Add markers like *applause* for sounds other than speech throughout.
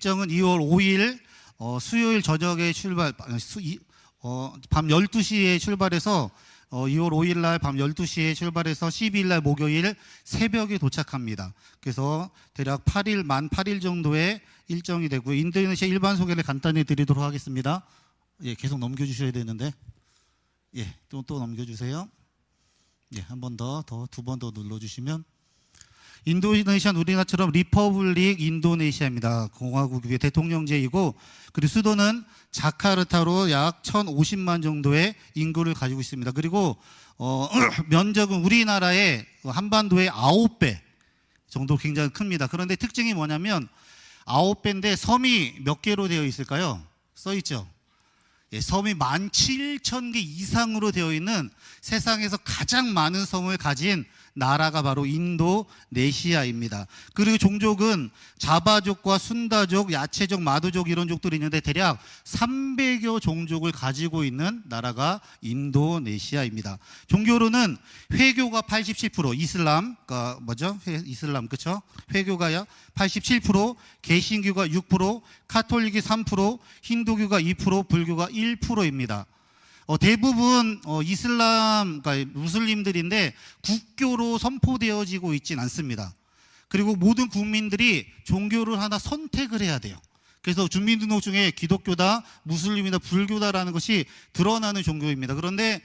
일정은 2월 5일 어, 수요일 저녁에 출발 아, 수, 이, 어, 밤 12시에 출발해서 어, 2월 5일 날 밤 12시에 출발해서 12일 날 목요일 새벽에 도착합니다. 그래서 대략 8일 만 8일 정도의 일정이 되고 인도네시아 일반 소개를 간단히 드리도록 하겠습니다. 예, 계속 넘겨 주셔야 되는데. 예, 또 또 넘겨 주세요. 예, 한 번 더, 더 두 번 더 눌러 주시면 인도네시아는 우리나라처럼 리퍼블릭 인도네시아입니다. 공화국의 대통령제이고 그리고 수도는 자카르타로 약 1,050만 정도의 인구를 가지고 있습니다. 그리고 어, *clears throat* 면적은 우리나라의 한반도의 9배 정도 굉장히 큽니다. 그런데 특징이 뭐냐면 9배인데 섬이 몇 개로 되어 있을까요? 써 있죠. 예, 섬이 17,000개 이상으로 되어 있는 세상에서 가장 많은 섬을 가진 나라가 바로 인도네시아입니다. 그리고 종족은 자바족과 순다족, 야채족, 마두족 이런 족들이 있는데 대략 300여 종족을 가지고 있는 나라가 인도네시아입니다. 종교로는 회교가 87%, 이슬람, 그 뭐죠? 회- 이슬람 그렇죠? 회교가 87%, 개신교가 6%, 카톨릭이 3%, 힌두교가 2%, 불교가 1%입니다. 어, 대부분 어, 이슬람, 그러니까 무슬림들인데 국교로 선포되어지고 있진 않습니다. 그리고 모든 국민들이 종교를 하나 선택을 해야 돼요. 그래서 주민등록 중에 기독교다, 무슬림이다, 불교다라는 것이 드러나는 종교입니다. 그런데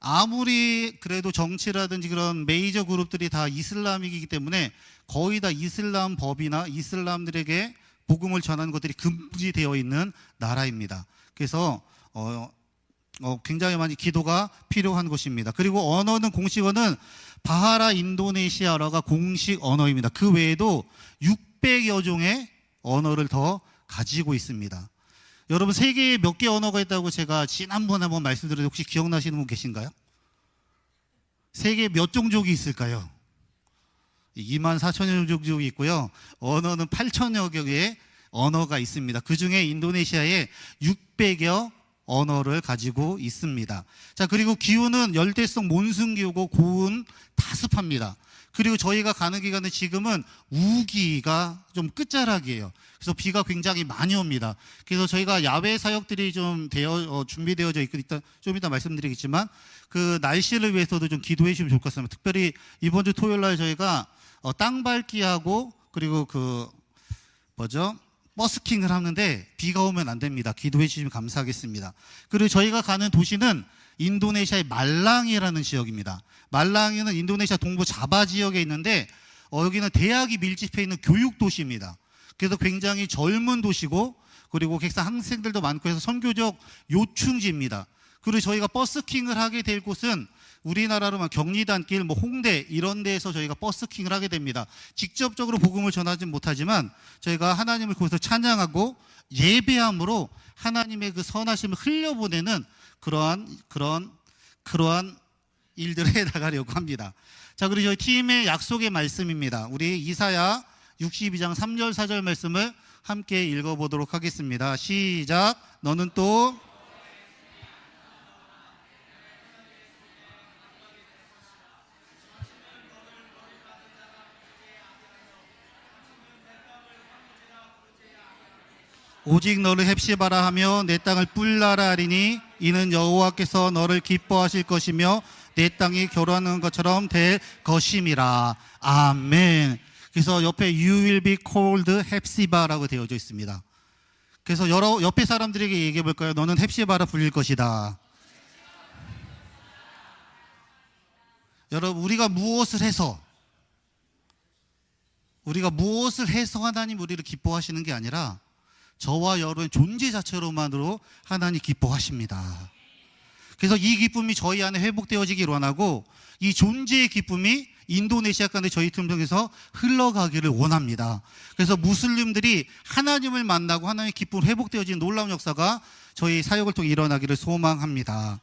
아무리 그래도 정치라든지 그런 메이저 그룹들이 다 이슬람이기 때문에 거의 다 이슬람 법이나 이슬람들에게 복음을 전하는 것들이 금지되어 있는 나라입니다. 그래서 어, 어, 굉장히 많이 기도가 필요한 곳입니다. 그리고 언어는 공식 언어는 바하라 인도네시아어가 공식 언어입니다. 그 외에도 600여 종의 언어를 더 가지고 있습니다. 여러분 세계에 몇 개 언어가 있다고 제가 지난번에 한번 말씀드렸는데 혹시 기억나시는 분 계신가요? 세계에 몇 종족이 있을까요? 2만 4천여 종족이 있고요. 언어는 8천여 개의 언어가 있습니다. 그 중에 인도네시아에 600여 언어를 가지고 있습니다. 자, 그리고 기후는 열대성 몬순 기후고 고온 다습합니다. 그리고 저희가 가는 기간은 지금은 우기가 좀 끝자락이에요. 그래서 비가 굉장히 많이 옵니다. 그래서 저희가 야외 사역들이 좀 되어 어, 준비되어져 있고 일단 좀 이따 말씀드리겠지만 그 날씨를 위해서도 좀 기도해 주시면 좋을 것 같습니다. 특별히 이번 주 토요일 날 저희가 어, 땅 밟기하고 그리고 그 뭐죠? 버스킹을 하는데 비가 오면 안 됩니다. 기도해 주시면 감사하겠습니다. 그리고 저희가 가는 도시는 인도네시아의 말랑이라는 지역입니다. 말랑이는 인도네시아 동부 자바 지역에 있는데 어, 여기는 대학이 밀집해 있는 교육 도시입니다. 그래서 굉장히 젊은 도시고 그리고 객사 학생들도 많고 해서 선교적 요충지입니다. 그리고 저희가 버스킹을 하게 될 곳은 우리나라로만 경리단길, 뭐 홍대 이런 데에서 저희가 버스킹을 하게 됩니다. 직접적으로 복음을 전하진 못하지만 저희가 하나님을 거기서 찬양하고 예배함으로 하나님의 그 선하심을 흘려보내는 그러한 그런 그러한 일들을 *laughs* 해 나가려고 합니다. 자, 그리고 저희 팀의 약속의 말씀입니다. 우리 이사야 62장 3절 4절 말씀을 함께 읽어 보도록 하겠습니다. 시작. 너는 또 오직 너를 헵시바라 하며 내 땅을 뿔나라 하리니 이는 여호와께서 너를 기뻐하실 것이며 내 땅이 결혼하는 것처럼 될 것임이라 아멘. 그래서 옆에 you will be called 헵시바라고 되어져 있습니다. 그래서 여러 옆에 사람들에게 얘기해 볼까요? 너는 헵시바라 불릴 것이다. 여러분 우리가 무엇을 해서 우리가 무엇을 해서 하나님 우리를 기뻐하시는 게 아니라 저와 여러분의 존재 자체로만으로 하나님 기뻐하십니다. 그래서 이 기쁨이 저희 안에 회복되어지길 원하고 이 존재의 기쁨이 인도네시아 가운데 저희 팀 중에서 흘러가기를 원합니다. 그래서 무슬림들이 하나님을 만나고 하나님의 기쁨 회복되어지는 놀라운 역사가 저희 사역을 통해 일어나기를 소망합니다.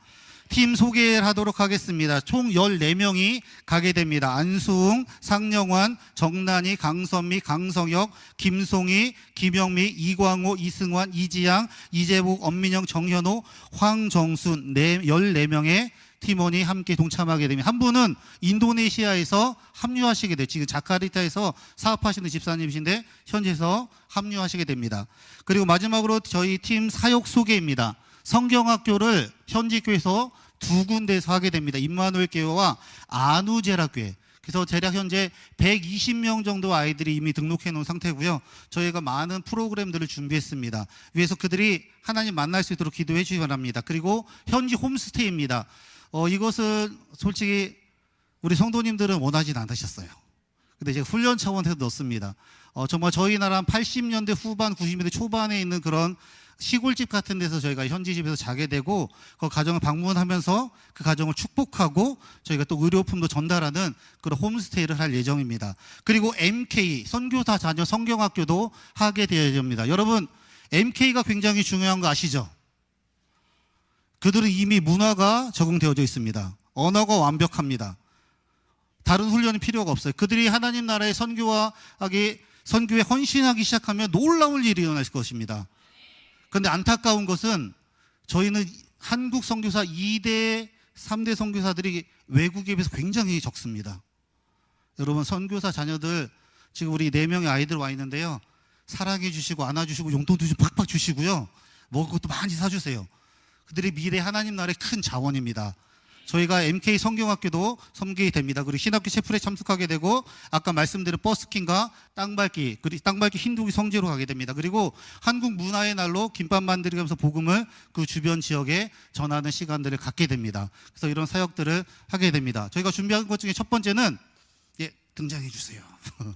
팀 소개를 하도록 하겠습니다. 총 14명이 가게 됩니다. 안수웅, 상영환, 정난이, 강선미, 강성혁, 김송희, 김영미, 이광호, 이승환, 이지양, 이재복, 엄민영, 정현호, 황정순 네, 14명의 팀원이 함께 동참하게 됩니다. 한 분은 인도네시아에서 합류하시게 돼 지금 자카르타에서 사업하시는 집사님이신데 현지에서 합류하시게 됩니다. 그리고 마지막으로 저희 팀 사역 소개입니다. 성경학교를 현지 교회에서 두 군데에서 하게 됩니다. 임마누엘 교회와 아누제라 교회. 그래서 대략 현재 120명 정도 아이들이 이미 등록해 놓은 상태고요. 저희가 많은 프로그램들을 준비했습니다. 위해서 그들이 하나님 만날 수 있도록 기도해 주시기 바랍니다. 그리고 현지 홈스테이입니다. 어, 이것은 솔직히 우리 성도님들은 원하진 않으셨어요. 근데 제가 훈련 차원에서 넣습니다. 어, 정말 저희 나라 80년대 후반, 90년대 초반에 있는 그런 시골집 같은 데서 저희가 현지 집에서 자게 되고 그 가정을 방문하면서 그 가정을 축복하고 저희가 또 의료품도 전달하는 그런 홈스테이를 할 예정입니다. 그리고 MK 선교사 자녀 성경학교도 하게 되어 예정입니다. 여러분 MK가 굉장히 중요한 거 아시죠? 그들은 이미 문화가 적응되어져 있습니다. 언어가 완벽합니다. 다른 훈련이 필요가 없어요. 그들이 하나님 나라의 선교하기 선교에 헌신하기 시작하면 놀라울 일이 일어날 것입니다. 그런데 안타까운 것은 저희는 한국 선교사 2대, 3대 선교사들이 외국에 비해서 굉장히 적습니다. 여러분 선교사 자녀들 지금 우리 네 명의 아이들 와 있는데요. 사랑해 주시고 안아 주시고 용돈도 좀 팍팍 주시고요. 먹을 것도 많이 사 주세요. 그들이 미래 하나님 나라의 큰 자원입니다. 저희가 MK 성경학교도 섬기게 됩니다. 그리고 신학교 체플에 참석하게 되고 아까 말씀드린 버스킹과 땅밟기 그리고 땅밟기 힌두기 성지로 가게 됩니다. 그리고 한국 문화의 날로 김밥 만들면서 복음을 그 주변 지역에 전하는 시간들을 갖게 됩니다. 그래서 이런 사역들을 하게 됩니다. 저희가 준비한 것 중에 첫 번째는 예 등장해 주세요. *laughs*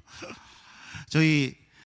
저희